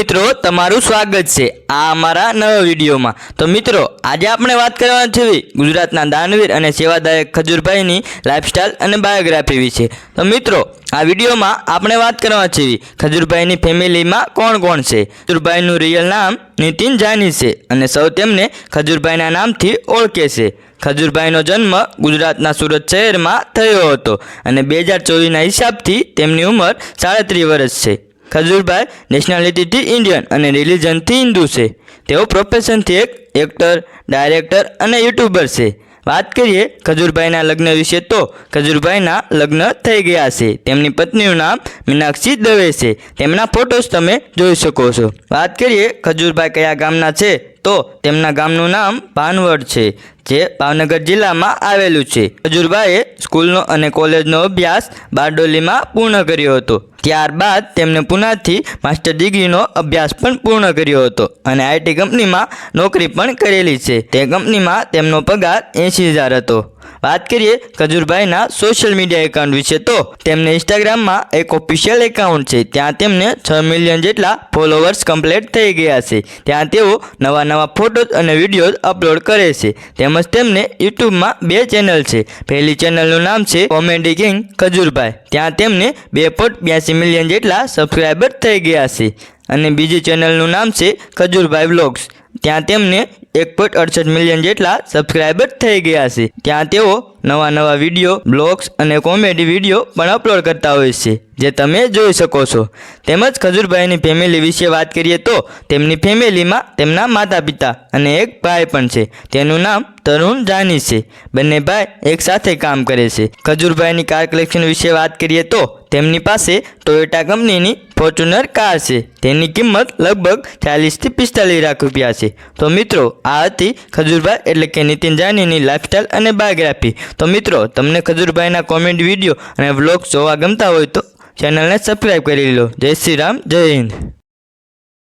મિત્રો, તમારું સ્વાગત છે આ અમારા નવા વિડીયોમાં. તો મિત્રો, આજે આપણે વાત કરવાના છે ગુજરાતના દાનવીર અને સેવાદાયક ખજૂરભાઈની લાઇફસ્ટાઇલ અને બાયોગ્રાફી વિશે. તો મિત્રો, આ વિડીયોમાં આપણે વાત કરવાના છે ખજૂરભાઈની ફેમિલીમાં કોણ કોણ છે? ખજૂરભાઈનું રિયલ નામ નીતિન જાની છે અને સૌ તેમને ખજૂરભાઈના નામથી ઓળખે છે. ખજૂરભાઈનો જન્મ ગુજરાતના સુરત શહેરમાં થયો હતો અને બે હજાર ચોવીસના હિસાબથી તેમની ઉંમર સાડત્રીસ વર્ષ છે. ખજૂરભાઈ નેશનાલિટીથી ઇન્ડિયન અને રિલિજનથી હિન્દુ છે. તેઓ પ્રોફેશનથી એક એક્ટર ડાયરેક્ટર અને યુટ્યુબર છે. વાત કરીએ ખજૂરભાઈના લગ્ન વિશે તો ખજૂરભાઈના લગ્ન થઈ ગયા છે. તેમની પત્નીનું નામ મીનાક્ષી દવે છે. તેમના ફોટોસ તમે જોઈ શકો છો. વાત કરીએ ખજૂરભાઈ કયા ગામના છે? તો તેમના ગામનું નામ ભાનવડ છે, જે ભાવનગર જિલ્લામાં આવેલું છે. ખજૂરભાઈએ સ્કૂલનો અને કોલેજનો અભ્યાસ બારડોલીમાં પૂર્ણ કર્યો હતો. ત્યારબાદ તેમણે પુનાથી માસ્ટર ડિગ્રીનો અભ્યાસ પણ પૂર્ણ કર્યો હતો અને આઈટી કંપનીમાં નોકરી પણ કરેલી છે. તે કંપનીમાં તેમનો પગાર એંશી હજાર હતો. વાત કરીએ ખજૂરભાઈના સોશિયલ મીડિયા એકાઉન્ટ વિશે તો તેમને ઇન્સ્ટાગ્રામમાં એક ઓફિશિયલ એકાઉન્ટ છે. ત્યાં તેમને છ મિલિયન જેટલા ફોલોવર્સ કમ્પ્લીટ થઈ ગયા છે. ત્યાં તેઓ નવા નવા ફોટોઝ અને વિડીયોઝ અપલોડ કરે છે. તેમજ તેમને યુટ્યુબમાં બે ચેનલ છે. પહેલી ચેનલનું નામ છે કોમેડી કિંગ ખજૂરભાઈ. ત્યાં તેમને બે પોઈન્ટ બ્યાસી મિલિયન જેટલા સબસ્ક્રાઈબર થઈ ગયા છે. અને બીજી ચેનલનું નામ છે ખજૂરભાઈ વ્લોગ્સ ત્યાં તેમને એક પોઈન્ટ અડસઠ મિલિયન જેટલા સબસ્ક્રાઈબર થઈ ગયા છે. ત્યાં તેઓ નવા નવા વીડિયો બ્લોગ્સ અને કોમેડી વીડિયો પણ અપલોડ કરતા હોય છે, જે તમે જોઈ શકો છો. તેમજ ખજૂરભાઈની ફેમિલી વિશે વાત કરીએ તો તેમની ફેમિલીમાં તેમના માતા પિતા અને એક ભાઈ પણ છે. તેનું નામ તરુણ જાની છે. બંને ભાઈ એક સાથે કામ કરે છે. ખજૂરભાઈની કાર કલેક્શન વિશે વાત કરીએ તો તેમની પાસે ટોયોટા કંપનીની ફોર્ચ્યુનર કાર છે. તેની કિંમત લગભગ ચાલીસથી પિસ્તાલીસ લાખ રૂપિયા છે. તો મિત્રો આ હતી ખજૂરભાઈ એટલે કે નીતિન જાનીની લાઇફસ્ટાઈલ અને બાયોગ્રાફી તો મિત્રો, તમને ખજૂરભાઈના કોમેન્ટ વીડિયો અને વ્લોગ જોવા ગમતા હોય તો ચેનલને સબસ્ક્રાઈબ કરી લો. જય શ્રી રામ, જય હિન્દ.